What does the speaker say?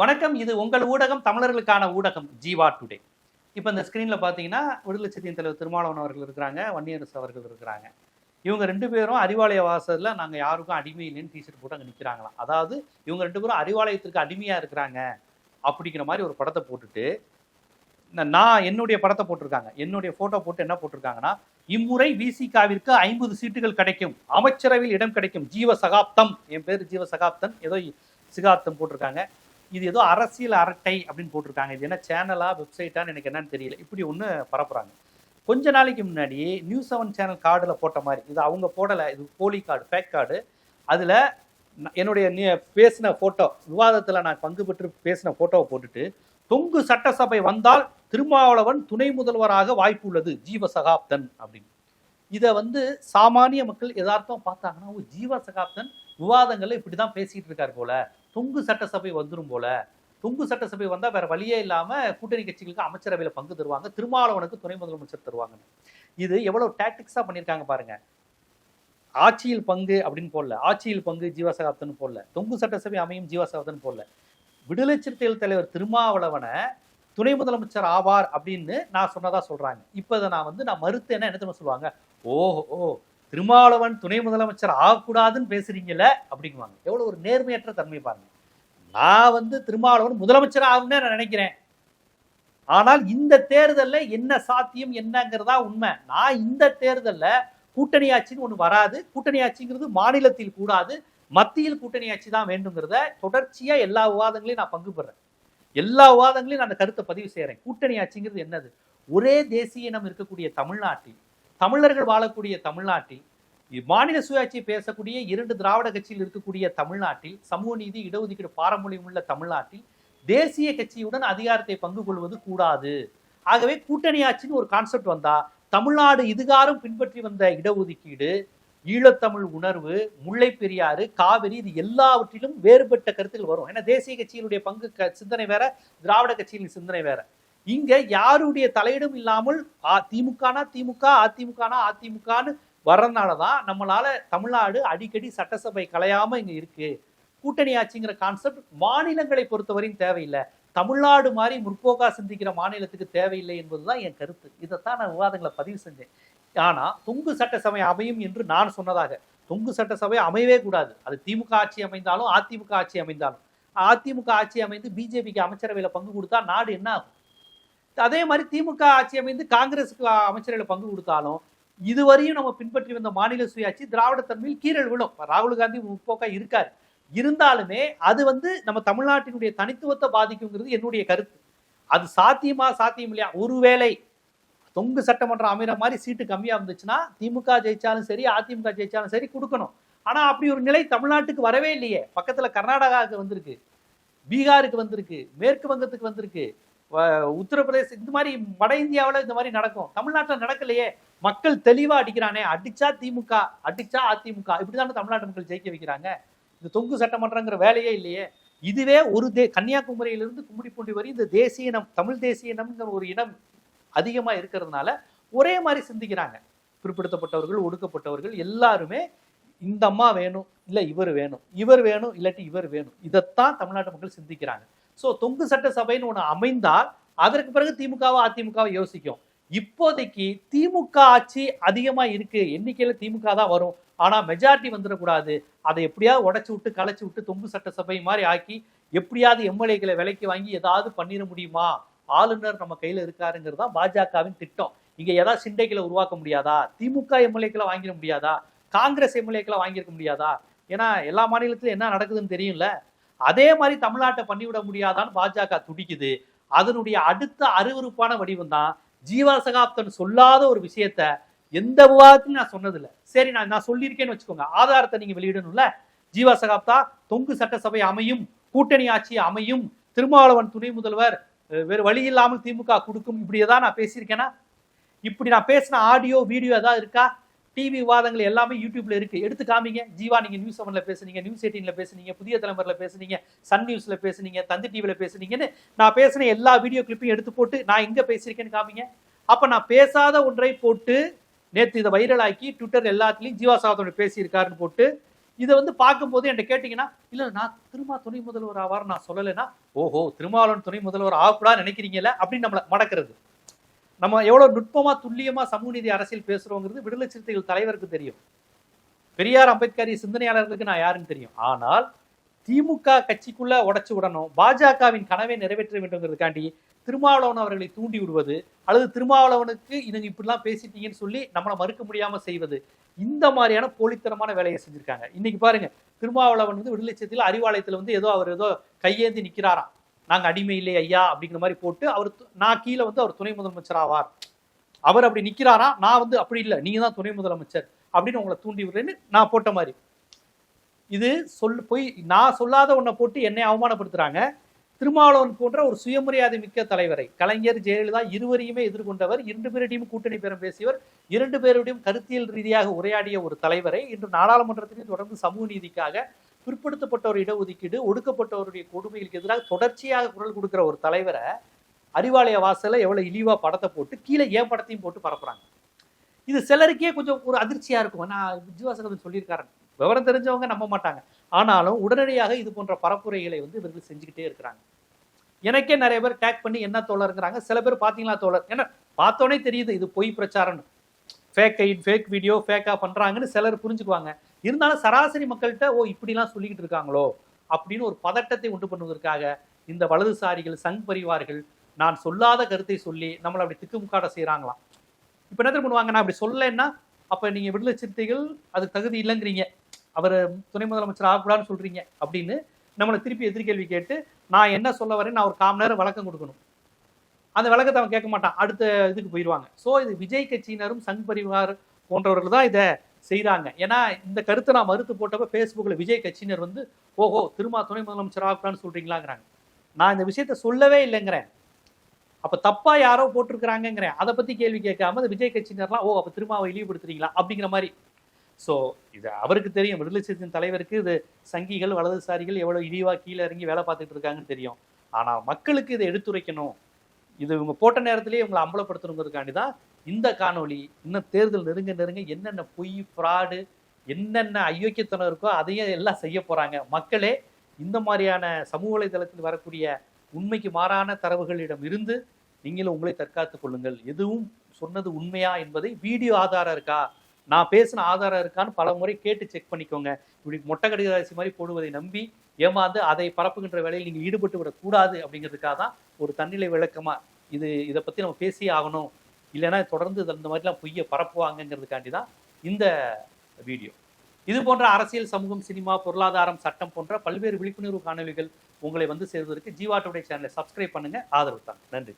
வணக்கம். இது உங்கள் ஊடகம் தமிழர்களுக்கான ஊடகம் ஜீவா டுடே. இப்போ இந்த ஸ்க்ரீனில் பார்த்தீங்கன்னா விடுதலை சித்தியின் தலைவர் திருமாவளவன் அவர்கள் இருக்கிறாங்க வன்னியரசு அவர்கள் இருக்கிறாங்க. இவங்க ரெண்டு பேரும் அறிவாலய வாசலில் நாங்கள் யாருக்கும் அடிமை இல்லைன்னு டிஷர்ட் போட்டு அங்கே நிற்கிறாங்களாம் அதாவது இவங்க ரெண்டு பேரும் அறிவாலயத்திற்கு அடிமையாக இருக்கிறாங்க அப்படிங்கிற மாதிரி ஒரு படத்தை போட்டுட்டு நான் என்னுடைய படத்தை போட்டிருக்காங்க. என்னுடைய ஃபோட்டோ போட்டு என்ன போட்டிருக்காங்கன்னா இம்முறை விசிகாவிற்கு ஐம்பது சீட்டுகள் கிடைக்கும். அமைச்சரவையில் இடம் கிடைக்கும். ஜீவ சகாப்தம் என் பேர் ஜீவ சகாப்தன் ஏதோ சிகாப்தம் போட்டிருக்காங்க. இது ஏதோ அரசியல் அரட்டை அப்படின்னு போட்டிருக்காங்க. இது என்ன சேனலா வெப்சைட்டான்னு எனக்கு என்னன்னு தெரியல. இப்படி ஒன்று பரப்புறாங்க. கொஞ்ச நாளைக்கு முன்னாடி நியூஸ் செவன் சேனல் கார்டில் போட்ட மாதிரி இது அவங்க போடலை இது போலி கார்டு ஃபேக் கார்டு. அதில் என்னுடைய நி- பேசின ஃபோட்டோ விவாதத்தில் நான் பங்கு பெற்று பேசின ஃபோட்டோவை போட்டுட்டு தொங்கு சட்டசபை வந்தால் திருமாவளவன் துணை முதல்வராக வாய்ப்பு உள்ளது ஜீவ சகாப்தன் அப்படின்னு. இதை வந்து சாமானிய மக்கள் எதார்த்தம் பார்த்தாங்கன்னா ஓ ஜீவ சகாப்தன் விவாதங்களில் இப்படி தான் பேசிகிட்டு இருக்கார் போல. தொங்கு சட்டசபை வந்துடும் போல. தொங்கு சட்டசபை வந்தால் வேற வழியே இல்லாமல் கூட்டணி கட்சிகளுக்கு அமைச்சரவையில் பங்கு தருவாங்க. திருமாவளவனுக்கு துணை முதலமைச்சர் தருவாங்கன்னு. இது எவ்வளோ டாக்டிக்ஸாக பண்ணியிருக்காங்க பாருங்க. ஆட்சியில் பங்கு அப்படின்னு போடல. ஆட்சியில் பங்கு ஜீவசகாப்தன் போடல. தொங்கு சட்டசபை அமையும் ஜீவசகாப்தன் போடல. விடுதலை சிறுத்தைகள் தலைவர் திருமாவளவனை துணை முதலமைச்சர் ஆவார் அப்படின்னு நான் சொன்னதா சொல்றாங்க. இப்போ இதை நான் வந்து நான் மறுத்தேன்னா என்ன தெரியுமா சொல்லுவாங்க? ஓஹோ ஓ திருமாவளவன் துணை முதலமைச்சர் ஆகக்கூடாதுன்னு பேசுறீங்கல்ல அப்படிங்குவாங்க. எவ்வளோ ஒரு நேர்மையற்ற தன்மை பாருங்க. நான் வந்து திருமாவளவன் முதலமைச்சர் ஆகும்னு நான் நினைக்கிறேன். ஆனால் இந்த தேர்தலில் என்ன சாத்தியம் என்னங்கிறதா உண்மை. நான் இந்த தேர்தலில் கூட்டணி ஆட்சின்னு ஒன்று வராது. கூட்டணி ஆட்சிங்கிறது மாநிலத்தில் கூடாது. மத்தியில் கூட்டணி ஆட்சி தான் வேண்டுங்கிறத தொடர்ச்சியாக எல்லா விவாதங்களையும் நான் பங்கு பெறேன். எல்லா விவாதங்களையும் நான் அந்த கருத்தை பதிவு செய்கிறேன் கூட்டணி ஆட்சிங்கிறது என்னது? ஒரே தேசிய இனம் இருக்கக்கூடிய தமிழ்நாட்டில் தமிழர்கள் வாழக்கூடிய தமிழ்நாட்டில் மாநில சுயாட்சி பேசக்கூடிய இரண்டு திராவிட கட்சியில் இருக்கக்கூடிய தமிழ்நாட்டில் சமூக நீதி இடஒதுக்கீடு பாரம்பரியம் உள்ள தமிழ்நாட்டில் தேசிய கட்சியுடன் அதிகாரத்தை பங்கு கொள்வது கூடாது. ஆகவே கூட்டணி ஆட்சின்னு ஒரு கான்செப்ட் வந்தா தமிழ்நாடு இதுகாரும் பின்பற்றி வந்த இடஒதுக்கீடு ஈழத்தமிழ் உணர்வு முல்லை பெரியாறு காவிரி இது எல்லாவற்றிலும் வேறுபட்ட கருத்தில் வரும். ஏன்னா தேசிய கட்சியினுடைய பங்கு க- சிந்தனை வேற திராவிட கட்சியின் சிந்தனை வேற. இங்க யாருடைய தலையிடும் இல்லாமல் திமுகனா திமுக அதிமுகனா அதிமுகன்னு வர்றதுனாலதான் நம்மளால தமிழ்நாடு அடிக்கடி சட்டசபை கலையாம இங்க இருக்கு. கூட்டணி ஆட்சிங்கிற கான்செப்ட் மாநிலங்களை பொறுத்தவரையும் தேவையில்லை. தமிழ்நாடு மாதிரி முற்போக்கா சிந்திக்கிற மாநிலத்துக்கு தேவையில்லை என்பதுதான் என் கருத்து. இதைத்தான் நான் விவாதங்களை பதிவு செஞ்சேன். ஆனா தொங்கு சட்டசபை அமையும் என்று நான் சொன்னதாக தொங்கு சட்டசபை அமையவே கூடாது. அது திமுக ஆட்சி அமைந்தாலும் அதிமுக ஆட்சி அமைந்தாலும். அதிமுக ஆட்சி அமைந்து பிஜேபிக்கு அமைச்சரவையில் பங்கு கொடுத்தா நாடு என்ன ஆகும்? அதே மாதிரி திமுக ஆட்சி அமைந்து காங்கிரஸுக்கு அமைச்சர்கள் பங்கு கொடுத்தாலும் இதுவரையும் நம்ம பின்பற்றி வந்த மாநில சுயாட்சி திராவிட தன்மையில் கீழல் விழும். ராகுல் காந்தி முற்போக்கா இருக்காரு. இருந்தாலுமே அது வந்து நம்ம தமிழ்நாட்டினுடைய தனித்துவத்தை பாதிக்குங்கிறது என்னுடைய கருத்து. அது சாத்தியமா சாத்தியம் இல்லையா? ஒருவேளை தொங்கு சட்டமன்றம் அமைகிற மாதிரி சீட்டு கம்மியா இருந்துச்சுன்னா திமுக ஜெயிச்சாலும் சரி அதிமுக ஜெயிச்சாலும் சரி கொடுக்கணும். ஆனா அப்படி ஒரு நிலை தமிழ்நாட்டுக்கு வரவே இல்லையே. பக்கத்துல கர்நாடகாவுக்கு வந்திருக்கு பீகாருக்கு வந்திருக்கு மேற்கு வங்கத்துக்கு வந்திருக்கு. உத்தரப்பிரதேச இந்த மாதிரி வட இந்தியாவில் இந்த மாதிரி நடக்கும். தமிழ்நாட்டில் நடக்கலையே. மக்கள் தெளிவாக அடிக்கிறானே. அடிச்சா திமுக அடிச்சா அதிமுக. இப்படி தானே தமிழ்நாட்டு மக்கள் ஜெயிக்க வைக்கிறாங்க. இந்த தொங்கு சட்டமன்றங்கிற வேலையே இல்லையே. இதுவே ஒரு தே கன்னியாகுமரியிலிருந்து கும்மிடிப்பூண்டி வரை இந்த தேசிய இனம் தமிழ் தேசிய இனம்ங்கிற ஒரு இனம் அதிகமாக இருக்கிறதுனால ஒரே மாதிரி சிந்திக்கிறாங்க. பிற்படுத்தப்பட்டவர்கள் ஒடுக்கப்பட்டவர்கள் எல்லாருமே இந்த அம்மா வேணும் இல்லை இவர் வேணும் இவர் வேணும் இல்லாட்டி இவர் வேணும். இதைத்தான் தமிழ்நாட்டு மக்கள் சிந்திக்கிறாங்க. ஸோ தொங்கு சட்டசபைன்னு ஒன்று அமைந்தால் அதற்கு பிறகு திமுகவோ அதிமுகவோ யோசிக்கும். இப்போதைக்கு திமுக ஆட்சி அதிகமாக இருக்கு. எண்ணிக்கையில் திமுக தான் வரும். ஆனால் மெஜாரிட்டி வந்துடக்கூடாது. அதை எப்படியாவது உடச்சி விட்டு களைச்சி விட்டு தொங்கு சட்டசபை மாதிரி ஆக்கி எப்படியாவது எம்எல்ஏக்களை விலைக்கு வாங்கி ஏதாவது பண்ணிட முடியுமா? ஆளுநர் நம்ம கையில் இருக்காருங்கிறது தான் பாஜகவின் திட்டம். இங்கே ஏதாவது சிண்டைகளை உருவாக்க முடியாதா? திமுக எம்எல்ஏக்களை வாங்கிட முடியாதா? காங்கிரஸ் எம்எல்ஏக்களை வாங்கியிருக்க முடியாதா? ஏன்னா எல்லா மாநிலத்திலும் என்ன நடக்குதுன்னு தெரியும்ல? அதே மாதிரி தமிழ்நாட்டை பண்ணிவிட முடியாதான்னு பாஜக துடிக்குது. அதனுடைய அடுத்த அருவருப்பான வடிவம் தான் ஜீவா சகாப்தன் சொல்லாத ஒரு விஷயத்த எந்த விவாதத்திலும் நான் சொன்னதில்லை. சரி நான் நான் சொல்லியிருக்கேன்னு வச்சுக்கோங்க. ஆதாரத்தை நீங்க வெளியிடணும்ல? ஜீவா சகாப்தா தொங்கு சட்டசபை அமையும் கூட்டணி ஆட்சி அமையும் திருமாவளவன் துணை முதல்வர் வேறு வழி இல்லாமல் திமுக கொடுக்கும் இப்படியே தான் நான் பேசியிருக்கேனா? இப்படி நான் பேசின ஆடியோ வீடியோ ஏதாவது இருக்கா? டிவி விவாதங்கள் எல்லாமே யூடியூப்ல இருக்கு. எடுத்து காமிங்க. ஜீவா நீங்க நியூஸ் செவன்ல பேசுனீங்க. நியூஸ் எயிட்டீன்ல பேசுனீங்க. புதிய தலைமுறையில பேசுனீங்க. சன் நியூஸ்ல பேசுனீங்க. தந்தி டிவியில பேசுனீங்கன்னு நான் பேசின எல்லா வீடியோ கிளிப்பையும் எடுத்து போட்டு நான் எங்க பேசியிருக்கேன்னு காமிங்க. அப்ப நான் பேசாத ஒன்றை போட்டு நேற்று இதை வைரலாக்கி ட்விட்டர் எல்லாத்துலயும் ஜீவா சாவத்தோட பேசியிருக்காருன்னு போட்டு இதை வந்து பார்க்கும்போது என்கிட்ட கேட்டிங்கன்னா இல்லை நான் திருமா துணை முதல்வர் ஆவார் நான் சொல்லலைன்னா ஓஹோ திருமாவளவன் துணை முதல்வர் ஆகக்கூடாது நினைக்கிறீங்கல்ல? அப்படின்னு நம்மளை மடக்கிறது. நம்ம எவ்வளவு நுட்பமா துல்லியமா சமூக நீதி அரசியல் பேசுறோங்கிறது விடுதலை சிறுத்தைகள் தலைவருக்கு தெரியும். பெரியார் அம்பேத்கரிய சிந்தனையாளர்களுக்கு நான் யாருன்னு தெரியும். ஆனால் திமுக கட்சிக்குள்ள உடச்சி விடணும். பாஜகவின் கனவை நிறைவேற்ற வேண்டும்ங்கிறதுக்காண்டி திருமாவளவன் அவர்களை தூண்டி விடுவது அல்லது திருமாவளவனுக்கு இதுங்க இப்படிலாம் பேசிட்டீங்கன்னு சொல்லி நம்மளை மறுக்க முடியாம செய்வது இந்த மாதிரியான போலித்தனமான வேலையை செஞ்சிருக்காங்க. இன்னைக்கு பாருங்க திருமாவளவன் வந்து விடுதலை சிறுத்தையில் அறிவாலயத்துல வந்து ஏதோ அவர் ஏதோ கையேந்தி நிக்கிறாராம். நாங்கள் அடிமை இல்லை ஐயா அப்படிங்கிற மாதிரி போட்டு அவர் நான் கீழே வந்து அவர் துணை முதலமைச்சர் ஆவார் அவர் அப்படி நிற்கிறாரா நான் வந்து அப்படி இல்லை. நீங்கள் தான் துணை முதலமைச்சர் அப்படின்னு உங்களை தூண்டி விடுறேன்னு நான் போட்ட மாதிரி. இது சொல் போய் நான் சொல்லாத ஒன்றை போட்டு என்னை அவமானப்படுத்துகிறாங்க திருமாவளவன் போன்ற ஒரு சுயமரியாதை மிக்க தலைவரை கலைஞர் ஜெயலலிதா இருவரையுமே எதிர்கொண்டவர் இரண்டு பேரிடையும் கூட்டணி பேரம் பேசியவர் இரண்டு பேருடையும் கருத்தியல் ரீதியாக உரையாடிய ஒரு தலைவரை இன்று நாடாளுமன்றத்திலே தொடர்ந்து சமூக நீதிக்காக பிற்படுத்தப்பட்டவர் இடஒதுக்கீடு ஒடுக்கப்பட்டவருடைய கொடுமைகளுக்கு எதிராக தொடர்ச்சியாக குரல் கொடுக்குற ஒரு தலைவரை அறிவாலய வாசலில் எவ்வளோ இழிவாக படத்தை போட்டு கீழே ஏன் படத்தையும் போட்டு பரப்புறாங்க? இது சிலருக்கே கொஞ்சம் ஒரு அதிர்ச்சியாக இருக்கும். நான் விஜயவாசகன் சொல்லியிருக்காரன் விவரம் தெரிஞ்சவங்க நம்ப மாட்டாங்க. ஆனாலும் உடனடியாக இது போன்ற பரப்புரைகளை வந்து இவர்கள் செஞ்சுக்கிட்டே இருக்கிறாங்க. எனக்கே நிறைய பேர் டேக் பண்ணி என்ன தோழருங்கிறாங்க சில பேர் பார்த்தீங்களா தோழர்? ஏன்னா பார்த்தோன்னே தெரியுது இது பொய் பிரச்சாரம்னு ஃபேக் ஐட் ஃபேக் வீடியோ ஃபேக்காக பண்ணுறாங்கன்னு சிலர் புரிஞ்சுக்குவாங்க. இருந்தாலும் சராசரி மக்கள்கிட்ட ஓ இப்படிலாம் சொல்லிக்கிட்டு இருக்காங்களோ? அப்படின்னு ஒரு பதட்டத்தை உண்டு பண்ணுவதற்காக இந்த வலதுசாரிகள் சங் பரிவார்கள் நான் சொல்லாத கருத்தை சொல்லி நம்மளை அப்படி திக்குமுக்காட செய்கிறாங்களாம் இப்போ என்ன பண்ணுவாங்க நான் அப்படி சொல்லலைன்னா அப்போ நீங்கள் விடுதலை சிறுத்தைகள் அதுக்கு தகுதி இல்லைங்கிறீங்க. அவர் துணை முதலமைச்சர் ஆகக்கூடாதுன்னு சொல்கிறீங்க அப்படின்னு நம்மளை திருப்பி எதிர்கேள்வி கேட்டு நான் என்ன சொல்ல வரேன் நான் ஒரு காம நேரம் விளக்கம் கொடுக்கணும். அந்த விளக்கத்தை அவன் கேட்க மாட்டான். அடுத்த இதுக்கு போயிடுவாங்க. ஸோ இது விஜய் கட்சியினரும் சங் பரிவார் போன்றவர்கள் தான் இதை செய்கிறாங்க ஏன்னா இந்த கருத்தை நான் மறுத்து போட்டப்ப ஃபேஸ்புக்கில் விஜய் கட்சியினர் வந்து ஓஹோ திருமா துணை முதலமைச்சர் ஆகலான்னு சொல்கிறீங்களாங்கிறாங்க நான் இந்த விஷயத்த சொல்லவே இல்லைங்கிறேன். அப்ப தப்பா யாரோ போட்டிருக்கிறாங்கங்கிறேன். அதை பத்தி கேள்வி கேட்காம இந்த விஜய் கட்சியினர்லாம் ஓ அப்ப திருமாவை இழிவுபடுத்துறீங்களா அப்படிங்கிற மாதிரி. ஸோ இது அவருக்கு தெரியும். விடுதலை சிறுத்தையின் தலைவருக்கு இது சங்கிகள் வலதுசாரிகள் எவ்வளவு இழிவா கீழே இறங்கி வேலை பார்த்துட்டு இருக்காங்கன்னு தெரியும். ஆனா மக்களுக்கு இதை எடுத்துரைக்கணும். இது இவங்க போட்ட நேரத்திலேயே இவங்களை அம்பலப்படுத்தணுங்கிறதுக்காண்டி தான் இந்த காணொளி இன்னும் தேர்தல் நெருங்க நெருங்க என்னென்ன பொய் ஃப்ராடு என்னென்ன அயோக்கியத்தனம் இருக்கோ அதையும் எல்லாம் செய்ய போகிறாங்க மக்களே இந்த மாதிரியான சமூக வலைதளத்தில் வரக்கூடிய உண்மைக்கு மாறான தரவுகளிடம் இருந்து நீங்களும் உங்களை தற்காத்துக் கொள்ளுங்கள். எதுவும் சொன்னது உண்மையா என்பதை வீடியோ ஆதாரம் இருக்கா? நான் பேசின ஆதாரம் இருக்கான்னு பல முறை கேட்டு செக் பண்ணிக்கோங்க. இப்படி மொட்டை கடிகராசி மாதிரி போடுவதை நம்பி ஏமாந்து அதை பரப்புகின்ற வேலையில் நீங்கள் ஈடுபட்டு விடக்கூடாது அப்படிங்கிறதுக்காக தான் ஒரு தன்னிலை விளக்கமாக இது இதை பற்றி நம்ம பேசியே ஆகணும். இல்லைன்னா தொடர்ந்து இந்த மாதிரிலாம் பொய்யை பரப்புவாங்கங்கிறதுக்காண்டி தான் இந்த வீடியோ. இது போன்ற அரசியல் சமூகம் சினிமா பொருளாதாரம் சட்டம் போன்ற பல்வேறு விழிப்புணர்வு காணொலிகள் உங்களை வந்து சேர்வதற்கு ஜீவா டுடே சேனலை சப்ஸ்கிரைப் பண்ணுங்க. ஆதரவு தாங்க. நன்றி.